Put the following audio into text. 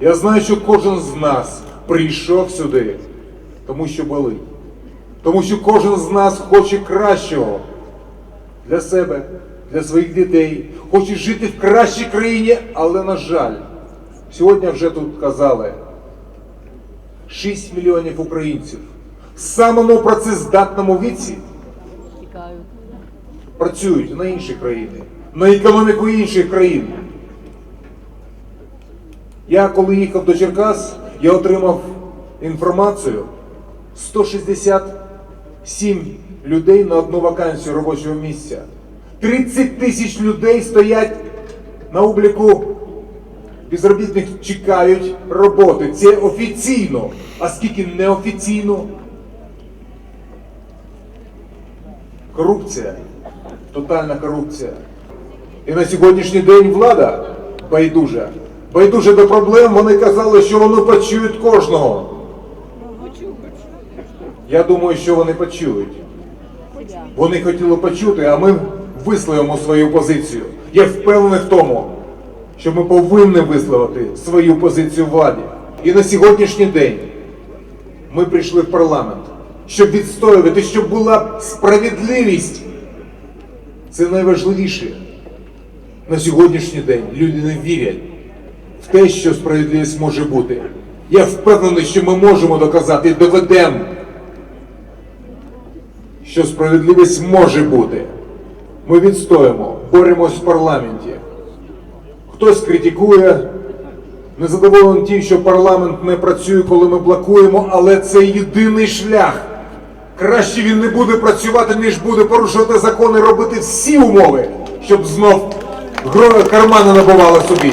Я знаю, що кожен з нас прийшов сюди, тому що болить. Тому що кожен з нас хоче кращого для себе, для своїх дітей, хоче жити в кращій країні, але, на жаль, сьогодні вже тут казали, 6 мільйонів українців в самому працездатному віці працюють на інші країни, на економіку інших країн. Я коли їхав до Черкас, я отримав інформацію 167 людей на одну вакансію робочого місця. 30 тисяч людей стоять на обліку безробітних, чекають роботи. Це офіційно. А скільки неофіційно? Корупція, тотальна корупція. І на сьогоднішній день влада байдужа. Байдужа до проблем, вони казали, що вони почують кожного. Я думаю, що вони почують. Вони хотіли почути, а ми висловимо свою позицію. Я впевнений в тому, що ми повинні висловити свою позицію владі. І на сьогоднішній день ми прийшли в парламент, щоб відстоювати, щоб була справедливість. Це найважливіше. На сьогоднішній день люди не вірять в те, що справедливість може бути. Я впевнений, що ми можемо доказати і доведемо, що справедливість може бути. Ми відстоїмо, боремось в парламенті. Хтось критикує, незадоволений тим, що парламент не працює, коли ми блокуємо, але це єдиний шлях. Краще він не буде працювати, ніж буде порушувати закони, робити всі умови, щоб знов кармани набували собі.